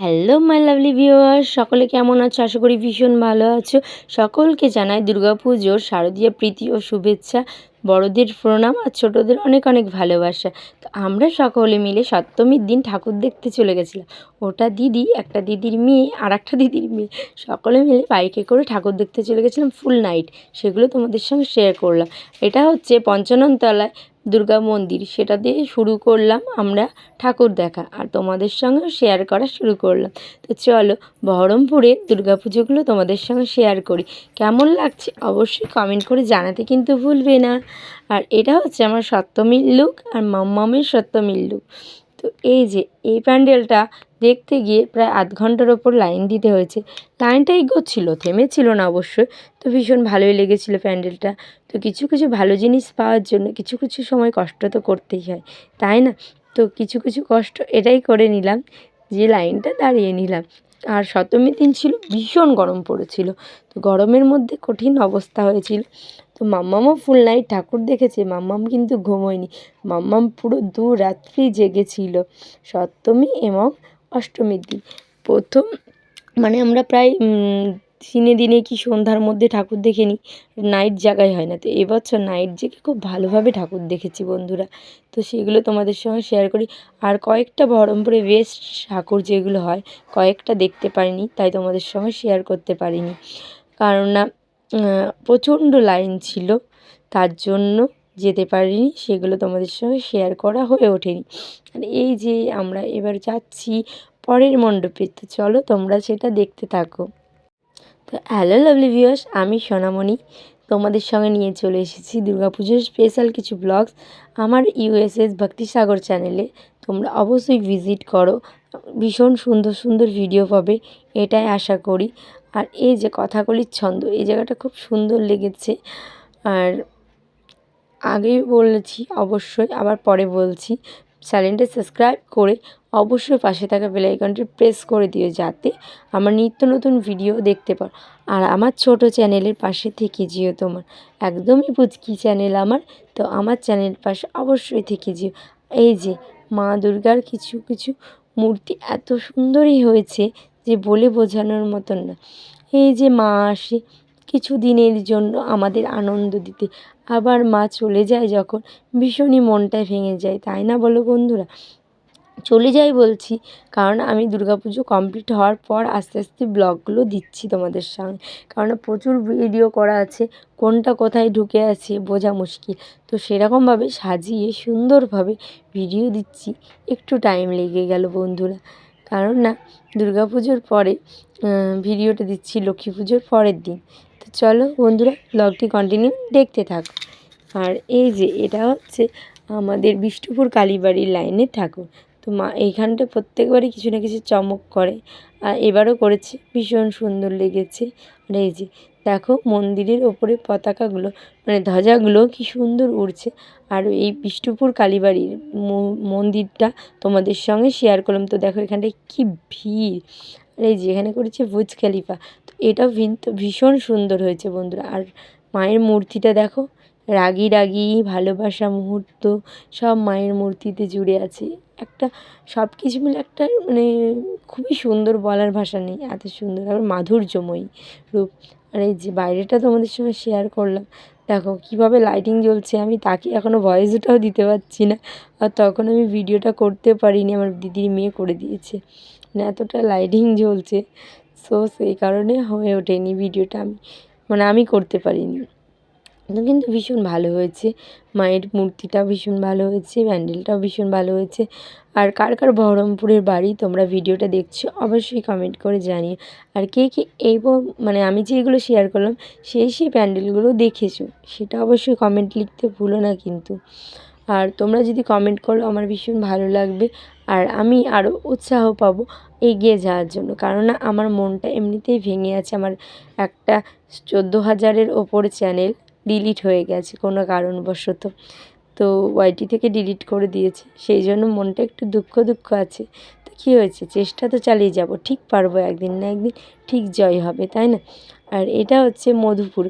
Hello my lovely viewer সকলে কেমন আছো? আশা করি ভীষণ ভালো আছো। সকলকে জানাই দুর্গাপুজোর শারদীয় প্রীতি ও শুভেচ্ছা, বড়দের প্রণাম আর ছোটোদের অনেক অনেক ভালোবাসা। তো আমরা সকলে মিলে সপ্তমীর দিন ঠাকুর দেখতে চলে গেছিলাম। ওটা দিদি, একটা দিদির মেয়ে আর একটা দিদির মেয়ে। সকলে মিলে বাইকে করে ঠাকুর দেখতে চলে গেছিলাম ফুল নাইট। সেগুলো তোমাদের সঙ্গে শেয়ার করলাম। এটা হচ্ছে পঞ্চাননতলায় দুর্গা মন্দির, সেটা দিয়ে শুরু করলাম আমরা ঠাকুর দেখা আর তোমাদের সঙ্গে শেয়ার করা শুরু করলাম। তো চলো, বহরমপুরে দুর্গাপুজোগুলো তোমাদের সঙ্গে শেয়ার করি। কেমন লাগছে অবশ্যই কমেন্ট করে জানাতে কিন্তু ভুলবে না। আর এটা হচ্ছে আমার সত্যমিল লুক আর মাম্মামের সত্যমিল লুক তো এই যে, এই প্যান্ডেলটা দেখতে গিয়ে প্রায় আধ ঘণ্টার ওপর লাইন দিতে হয়েছে। লাইনটা এগোচ্ছিল, থেমেছিল না অবশ্যই তো ভীষণ ভালোই লেগেছিল প্যান্ডেলটা। তো কিছু কিছু ভালো জিনিস পাওয়ার জন্য কিছু কিছু সময় কষ্ট তো করতেই হয়, তাই না? তো কিছু কিছু কষ্ট এটাই করে নিলাম যে লাইনটা দাঁড়িয়ে নিলাম। আর সপ্তমীর দিন ছিল, ভীষণ গরম পড়েছিল। তো গরমের মধ্যে কঠিন অবস্থা হয়েছিল। তো মাম্মামও ফুল নাইট ঠাকুর দেখেছে, মাম্মাম কিন্তু ঘুমোয়নি। মাম্মাম পুরো দু রাত্রি জেগেছিল। সপ্তমী এবং অষ্টমীর দিন। প্রথম মানে আমরা প্রায় দিনে দিনে কি সন্ধ্যার মধ্যে ঠাকুর দেখে নিই নাইট জাগাই হয় না। তো এবছর নাইট জেগে খুব ভালোভাবে ঠাকুর দেখেছি বন্ধুরা। তো সেগুলো তোমাদের সঙ্গে শেয়ার করি। আর কয়েকটা বহরমপুরে বেস্ট ঠাকুর যেগুলো হয়, কয়েকটা দেখতে পারিনি, তাই তোমাদের সঙ্গে শেয়ার করতে পারিনি। কারণ না প্রচণ্ড লাইন ছিল, তার জন্য যেতে পারিনি, সেগুলো তোমাদের সঙ্গে শেয়ার করা হয়ে ওঠেনি। আর এই যে আমরা এবার যাচ্ছি পরের মণ্ডপে, তো চলো তোমরা সেটা দেখতে থাকো। তো হ্যালো লাভলি ভিউয়ার্স আমি সোনামণি। তোমাদের সঙ্গে নিয়ে চলে এসেছি দুর্গাপুজোর স্পেশাল কিছু ব্লগস আমার ইউএসএস ভক্তিসাগর চ্যানেলে তোমরা অবশ্যই ভিজিট করো, ভীষণ সুন্দর সুন্দর ভিডিও পাবে, এটাই আশা করি। আর এই যে কথাগুলির ছন্দ, এই জায়গাটা খুব সুন্দর লেগেছে। আর আগেই বলেছি, অবশ্যই। আবার পরে বলছি। চ্যানেলটা সাবস্ক্রাইব করে অবশ্যই পাশে থাকা বেলাইকনটি প্রেস করে দিও যাতে আমার নিত্য নতুন ভিডিও দেখতে পাও আর আমার ছোট চ্যানেলের পাশে থেকে যেও তোমার। একদমই পুচকি চ্যানেল আমার, তো আমার চ্যানেল পাশে অবশ্যই থেকে যেও। এই যে মা দুর্গার কিছু কিছু মূর্তি এত সুন্দরই হয়েছে যে বলে বোঝানোর মতন না। এই যে মা আসে কিছু দিনের জন্য আমাদের আনন্দ দিতে। আবার মা চলে যায় যখন। ভীষণই মনটা ভেঙে যায়, তাই না বলো বন্ধুরা? চলে যাই বলছি, কারণ আমি পুজো কমপ্লিট হওয়ার পর আস্তে আস্তে ব্লগগুলো দিচ্ছি তোমাদের সঙ্গে কারণ প্রচুর ভিডিও করা আছে, কোনটা কোথায় ঢুকে আছে বোঝা মুশকিল। তো সেরকমভাবে সাজিয়ে সুন্দরভাবে ভিডিও দিচ্ছি। একটু টাইম লেগে গেল বন্ধুরা। কারণ না পুজোর পরে ভিডিওটা দিচ্ছি লক্ষ্মী পুজোর পরের দিন। চলো বন্ধুরা ব্লগটি কন্টিনিউ দেখতে থাকো। আর এই যে, এটা হচ্ছে আমাদের বিষ্ণুপুর কালীবাড়ির লাইনে ঠাকুর। তো মা এইখানটা প্রত্যেকবারই কিছু না কিছু চমক করে, আর এবারও করেছে, ভীষণ সুন্দর লেগেছে। আর এই যে, দেখো মন্দিরের ওপরে পতাকাগুলো মানে ধ্বজাগুলো কি সুন্দর উড়ছে। আর এই বিষ্ণুপুর কালীবাড়ির মন্দিরটা তোমাদের সঙ্গে শেয়ার করলাম। তো দেখো এখানটায় কি ভিড়। আর এই যে এখানে করেছে ভুজ খালিফা। তো এটাও ভীষণ সুন্দর হয়েছে বন্ধুরা। আর মায়ের মূর্তিটা দেখো, রাগি রাগি, ভালোবাসা মুহূর্ত, সব মায়ের মূর্তিতে জুড়ে আছে। একটা সব কিছু মিলে একটা মানে খুবই সুন্দর বলার ভাষা নেই, এত সুন্দর। আবার মাধুর্যময়ী রূপ। আর এই যে বাইরেটা তোমাদের সঙ্গে শেয়ার করলাম। দেখো কীভাবে লাইটিং জ্বলছে, আমি তাকে এখনও ভয়েসটাও দিতে পারছি না। আর তখন আমি ভিডিওটা করতে পারিনি, আমার দিদির মেয়ে করে দিয়েছে। মানে এতটা লাইটিং জ্বলছে। সো সেই কারণে হয়ে ওঠেনি ভিডিওটা আমি। মানে আমি করতে পারিনি। কিন্তু ভীষণ ভালো হয়েছে। মায়ের মূর্তিটা ভীষণ ভালো হয়েছে, প্যান্ডেলটাও ভীষণ ভালো হয়েছে। আর কার কার বহরমপুরের বাড়ি তোমরা ভিডিওটা দেখছ, অবশ্যই কমেন্ট করে জানিও। আর কে কে এই মানে আমি যেগুলো শেয়ার করলাম, সেই সেই প্যান্ডেলগুলো দেখেছ, সেটা অবশ্যই কমেন্ট লিখতে ভুলো না কিন্তু। আর তোমরা যদি কমেন্ট করো, আমার ভীষণ ভালো লাগবে আর আমি আরও উৎসাহ পাবো এগিয়ে যাওয়ার জন্য। কারণ আমার মনটা এমনিতেই ভেঙে আছে, আমার একটা চোদ্দ হাজারের ওপর চ্যানেল ডিলিট হয়ে গেছে কোনো কারণবশত। তো ওয়াইটি থেকে ডিলিট করে দিয়েছে, সেই জন্য মনটা একটু দুঃখ দুঃখ আছে। কী হয়েছে? চেষ্টা তো চালিয়ে যাব, ঠিক পারব একদিন না একদিন, ঠিক জয় হবে, তাই না? আর এটা হচ্ছে মধুপুর।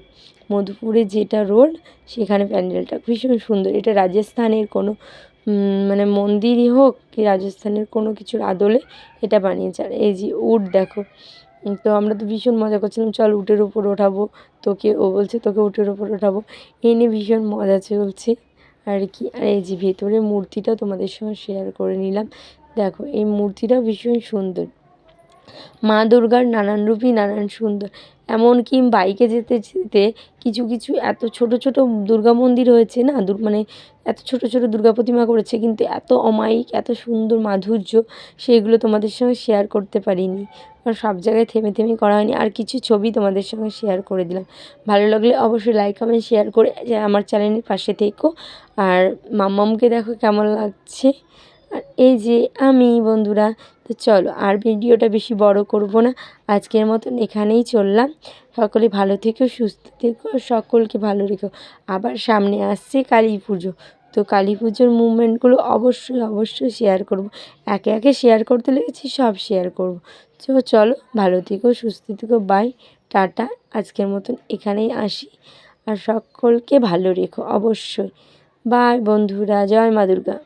মধুপুরে যেটা রোড, সেখানে প্যান্ডেলটা ভীষণ সুন্দর। এটা রাজস্থানের কোনো মানে মন্দিরই হোক কি রাজস্থানের কোনো কিছুর আদলে এটা বানিয়েছে। আর এই যে উট দেখো, তো আমরা তো ভীষণ মজা করছিলাম, চল উটের উপর ওঠাবো, তোকে, ও বলছে তোকে উটের উপর ওঠাবো। এই নিয়ে ভীষণ মজা চলছে। আর কি, আর এই যে ভেতরে মূর্তিটা তোমাদের সঙ্গে শেয়ার করে নিলাম। দেখো, এই মূর্তিটা ভীষণ সুন্দর। মা দুর্গার নানান রূপই নানান সুন্দর। এমনকি বাইকে যেতে যেতে কিছু কিছু এত ছোট ছোট দুর্গা মন্দির হয়েছে না মানে এত ছোট ছোট দুর্গা প্রতিমা করেছে, কিন্তু এত অমায়িক, এত সুন্দর মাধুর্য সেইগুলো তোমাদের সঙ্গে শেয়ার করতে পারিনি। আর সব জায়গায় থেমে থেমে করা হয়নি, আর কিছু ছবি তোমাদের সঙ্গে শেয়ার করে দিলাম। ভালো লাগলে অবশ্যই লাইক কমেন্ট শেয়ার করে আমার চ্যানেলের পাশে থেকো। আর মাম্মামকে দেখো কেমন লাগছে। এই যে আমি, বন্ধুরা, তো চলো আর ভিডিওটা বেশি বড় করব না। আজকের মতন এখানেই চললাম। সকলে ভালো থেকো, সুস্থ থেকো, সকলকে ভালো রেখো। আবার সামনে আসছে কালী পুজো। তো কালী পুজোর মুভমেন্টগুলো অবশ্যই অবশ্যই শেয়ার করব। একে একে শেয়ার করতে লেগেছি, সব শেয়ার করব। তো চলো, ভালো থেকো, সুস্থ থেকো বাই টাটা। আজকের মতন এখানেই আসি। আর সকলকে ভালো রেখো, অবশ্যই। বাই বন্ধুরা, জয় মা দুর্গা।